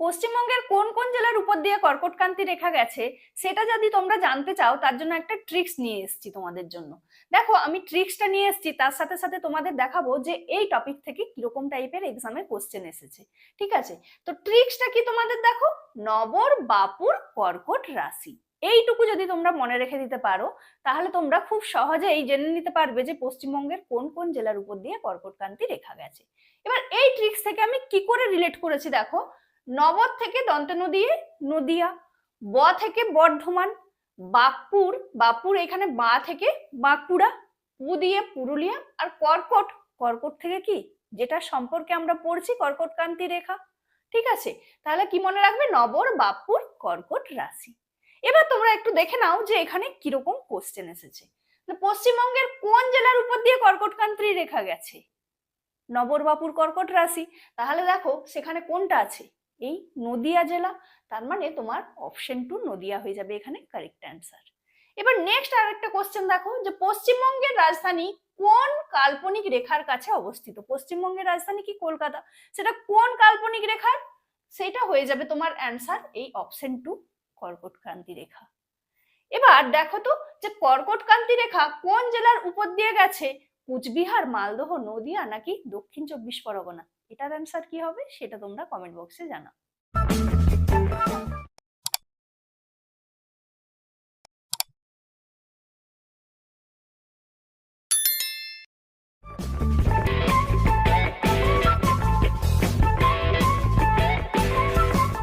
পশ্চিমবঙ্গের কোন কোন জেলার উপর দিয়ে কর্কটক্রান্তি রেখা গেছে, সেটা যদি তোমরা জানতে চাও, তার জন্য একটা ট্রিক্স নিয়ে এসেছি তোমাদের জন্য। দেখো, আমি ট্রিক্সটা নিয়ে এসেছি, তার সাথে সাথে তোমাদের দেখাবো যে এই টপিক থেকে কীরকম টাইপের এক্সামে কোশ্চেন এসেছে, ঠিক আছে? তো ট্রিক্সটা কি তোমাদের দেখো? নবর বাপুর কর্কট রাশি। এইটুকু যদি তোমরা মনে রেখে দিতে পারো, তাহলে তোমরা খুব সহজেই জেনে নিতে পারবে যে পশ্চিমবঙ্গের কোন কোন জেলার উপর দিয়ে কর্কটক্রান্তি রেখা গেছে। এবার এই ট্রিক্স থেকে আমি কি করে রিলেট করেছি দেখো? নবদ থেকে দন্তনু দিয়ে নদিয়া, ব থেকে বর্ধমান বাঁকপুর বাঁকপুর এখানে বা থেকে বাঁকুড়া পু দিয়ে পুরুলিয়া আর কর্কট। কর্কট থেকে কি? যেটা সম্পর্কে আমরা পড়ছি, কর্কটক্রান্তি রেখা। ঠিক আছে? তাহলে কি মনে রাখবে? নবর বাপুর কর্কট রাশি। এবার তোমরা একটু দেখে নাও যে এখানে কীরকম কোশ্চেন এসেছে। পশ্চিমবঙ্গের কোন জেলার উপর দিয়ে কর্কট কর্কটক্রান্তি রেখা গেছে? নবর বাপুর কর্কট রাশি। তাহলে দেখো, সেখানে কোনটা আছে? এই নদিয়া জেলা, তার মানে তোমার অপশন টু নদিয়া হয়ে যাবে এখানে কারেক্ট অ্যান্সার এবার নেক্সট আর একটা কোশ্চেন দেখো, যে পশ্চিমবঙ্গের রাজধানী কোন কাল্পনিক রেখার কাছে অবস্থিত? পশ্চিমবঙ্গের রাজধানী কি কলকাতা? সেটা কোন কাল্পনিক রেখার সেটা হয়ে যাবে তোমার অ্যান্সার এই অপশন টু কর্কটক্রান্তি রেখা। এবার দেখো তো, যে কর্কটক্রান্তি রেখা কোন জেলার উপর দিয়ে গেছে? কুচবিহার, মালদহ, নদিয়া নাকি দক্ষিণ চব্বিশ পরগনা? এটার অ্যান্সার কি হবে? সেটা তোমরা কমেন্ট বক্সে জানাও।